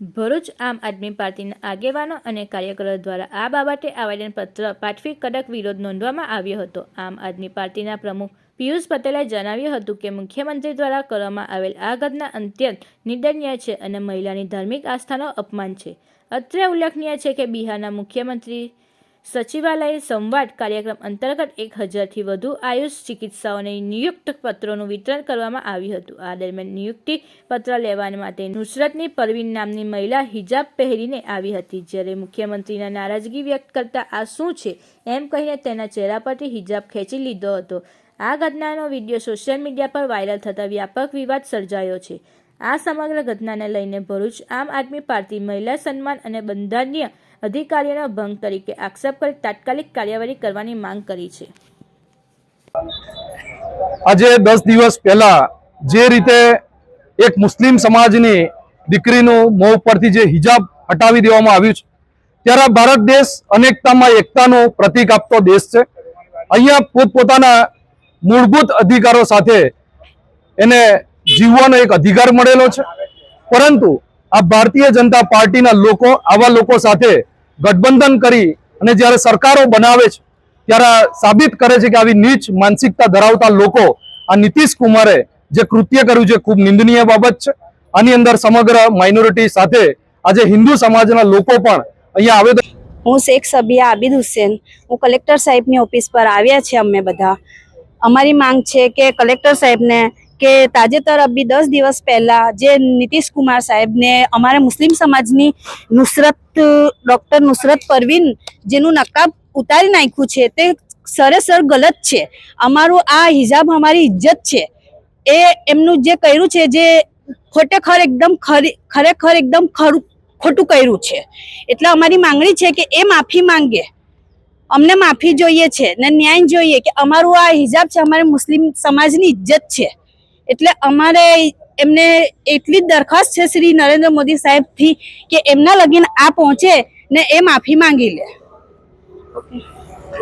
ભરૂચ આમ આદમી પાર્ટીના આગેવાનો અને કાર્યકરો દ્વારા આ બાબતે આવેદનપત્ર પાઠવી કડક વિરોધ નોંધવામાં આવ્યો હતો. આમ આદમી પાર્ટીના પ્રમુખ પિયુષ પટેલે જણાવ્યું હતું કે મુખ્યમંત્રી દ્વારા કરવામાં આવેલ આ ઘટના અત્યંત નિદનીય છે અને મહિલાની ધાર્મિક આસ્થાનો અપમાન છે. અત્રે ઉલ્લેખનીય છે કે બિહારના મુખ્યમંત્રી સચિવાલયે સંવાદ કાર્યક્રમ અંતર્ગત એક હજારથી વધુ આયુષ ચિકિત્સાઓને નિયુક્ત પત્રોનું વિતરણ કરવામાં આવ્યું હતું. આ દરમિયાન નિયુક્તિ પત્ર લેવા માટે નુસરતની પરવીન નામની મહિલા હિજાબ પહેરીને આવી હતી. જ્યારે મુખ્યમંત્રીના નારાજગી વ્યક્ત કરતા આ શું છે એમ કહીને તેના ચહેરા પરથી હિજાબ ખેંચી લીધો હતો. આ ઘટનાનો વીડિયો સોશિયલ મીડિયા પર વાયરલ થતાં વ્યાપક વિવાદ સર્જાયો છે. આ સમગ્ર ઘટનાને લઈને ભરૂચ આમ આદમી પાર્ટી મહિલા સન્માન અને બંધારણીય અધિકારીઓનો ભંગ તરીકે આક્ષેપ કરી તાત્કાલિક કાર્યવાહી કરવાની માંગ કરી છે. આજે દસ દિવસ પહેલા જે રીતે એક મુસ્લિમ સમાજની દીકરીનું મોં ઉપરથી જે હિજાબ હટાવી દેવામાં આવ્યું છે, ત્યારે ભારત દેશ અનેકતામાં એકતાનો પ્રતીક આપતો દેશ છે. અહીંયા પોતપોતાના મૂળભૂત અધિકારો સાથે એને જીવવાનો એક અધિકાર મળેલો છે. પરંતુ આ ભારતીય જનતા પાર્ટીના લોકો, આવા લોકો સાથે ગઠબંધન કરી અને જ્યારે સરકારો બનાવે છે, ત્યારે સાબિત કરે છે કે આવી નીચ માનસિકતા ધરાવતા લોકો આ નીતિશ કુમારે જે કૃત્ય કર્યું છે, ખૂબ નિંદનીય બાબત છે. આની અંદર સમગ્ર માઇનોરિટી સાથે આજે હિન્દુ સમાજના લોકો પણ અહીંયા આવેદન હું શેખ સબિયા આબિદ હુસેન. હું કલેક્ટર સાહેબની ઓફિસ પર આવ્યા છે અમે બધા. અમારી માંગ છે કે કલેક્ટર સાહેબને કે તાજેતર અબી દસ દિવસ પહેલા જે નીતિશ કુમાર સાહેબને અમારા મુસ્લિમ સમાજની નુસરત, ડોક્ટર નુસરત પરવીન જેનું નકાબ ઉતારી નાખ્યું છે, તે સરેસર ગલત છે. અમારું આ હિજાબ અમારી ઇજ્જત છે. એ એમનું જે કર્યું છે, જે ખોટેખર એકદમ ખરી, ખરેખર એકદમ ખરું, ખોટું કર્યું છે. એટલે અમારી માંગણી છે કે એ માફી માંગે. અમને માફી જોઈએ છે ને ન્યાય જોઈએ કે અમારું આ હિજાબ છે, અમારે મુસ્લિમ સમાજની ઇજ્જત છે. એટલે અમારે એમને એટલી જ દરખાસ્ત છે શ્રી નરેન્દ્ર મોદી સાહેબથી કે એમના લગીન આ પહોંચે ને એ માફી માંગી લે.